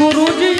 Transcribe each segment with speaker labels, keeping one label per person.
Speaker 1: গুরুজি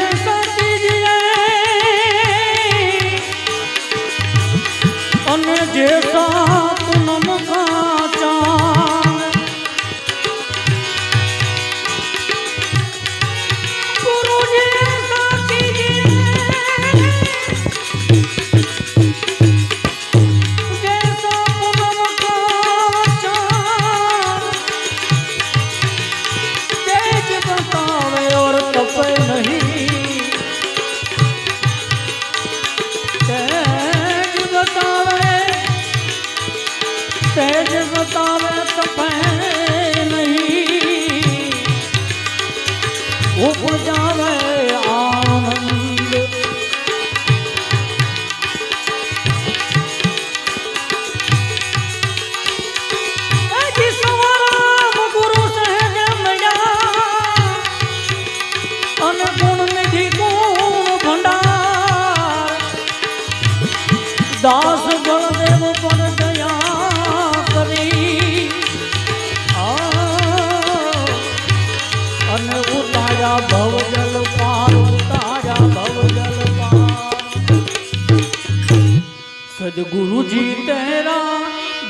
Speaker 1: સદગુરુજી તેરા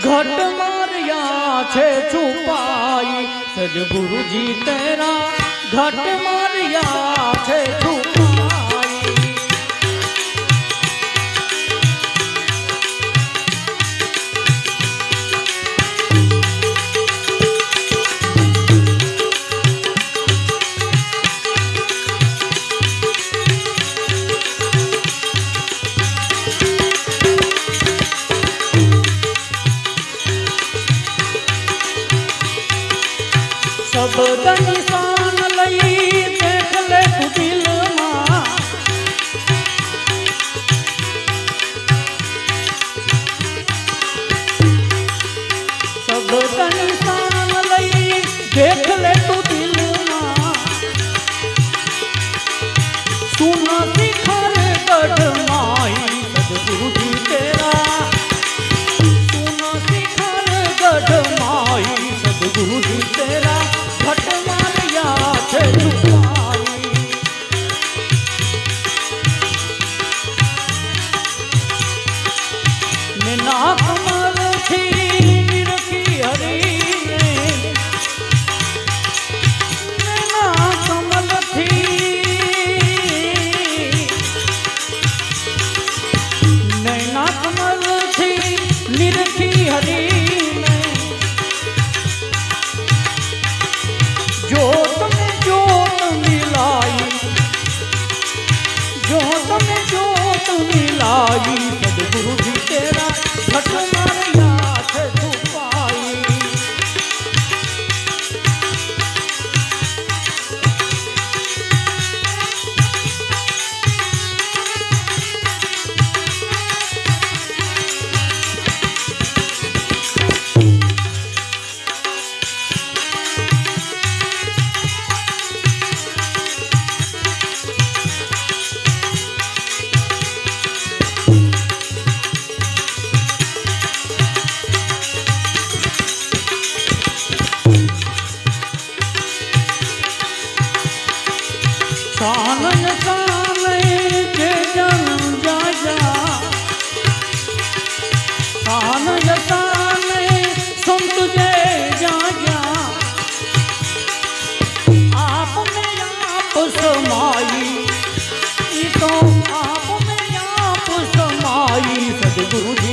Speaker 1: ઘટ માર્યા છે છુપાઈ. સદગુરુજી તેરા ઘટ માર્યા છે છુપાઈ tú. પુષ્માઈ તો આપ મેં પુષ્માઈ સદગુરુજી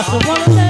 Speaker 1: বাসবন্ধে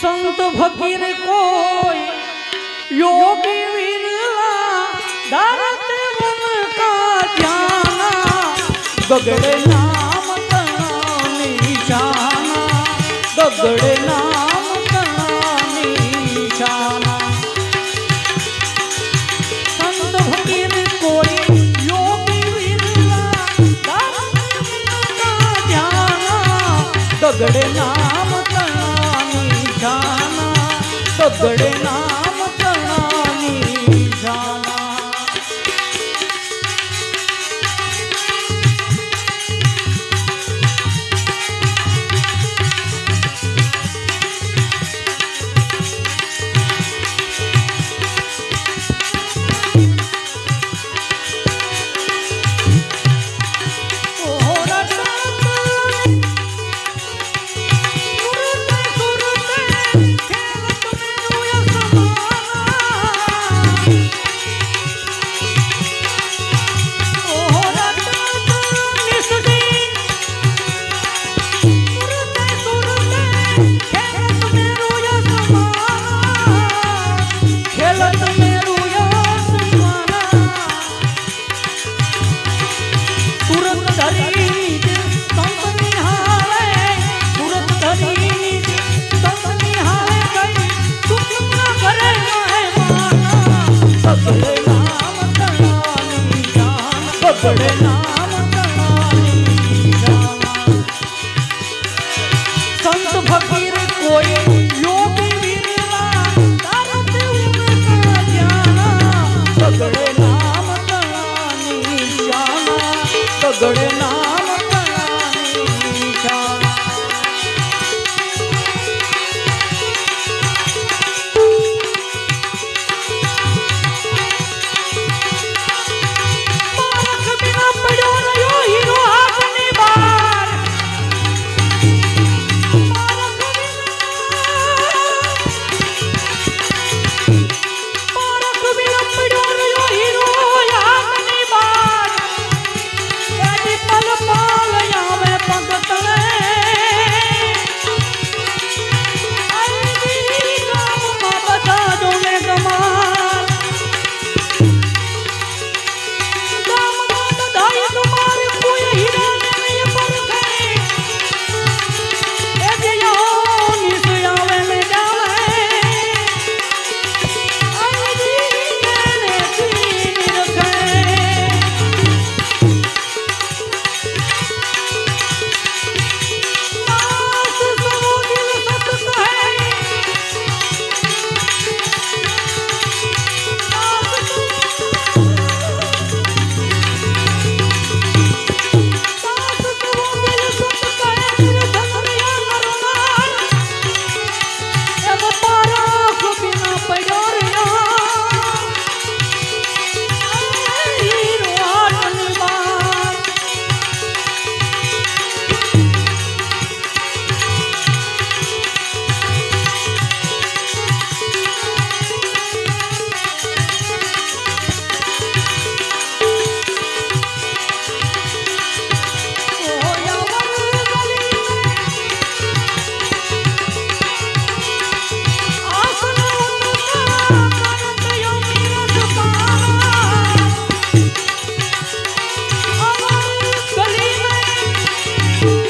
Speaker 1: સંત ફકીર કોઈ, યોગી વિરલા, દારત મન કા ધ્યાના બગડે નામ તણી જાના બગડે નામ ಕಡೆ ನಾ thank you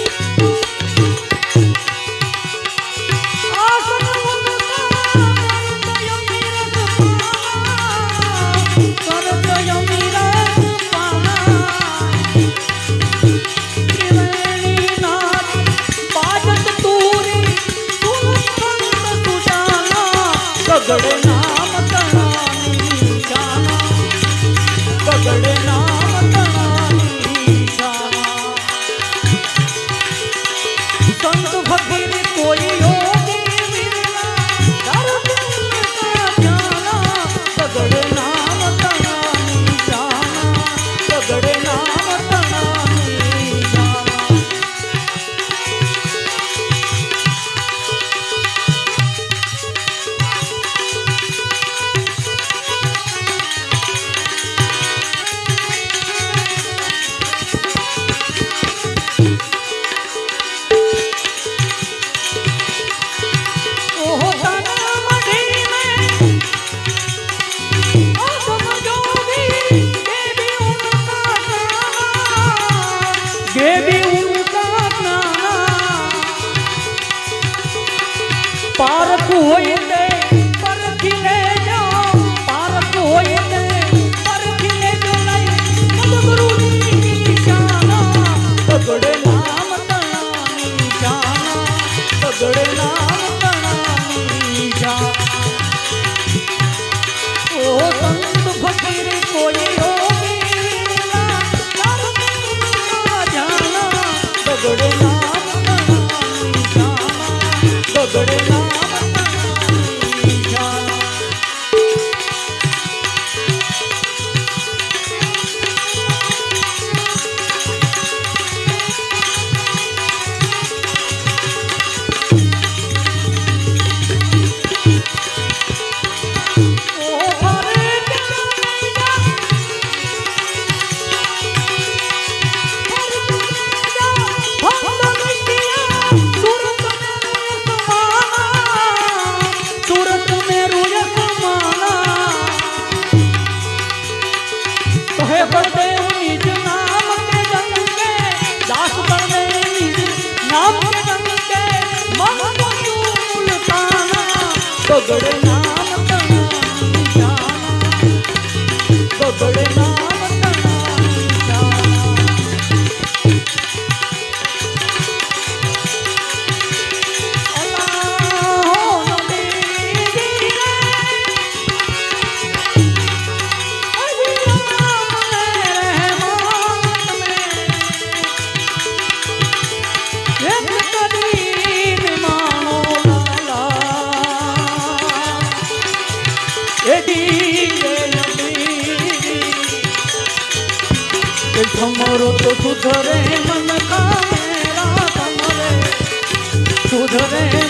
Speaker 1: Todo કે તમારો તો સુધરે મન કામેરા તમારે સુધરે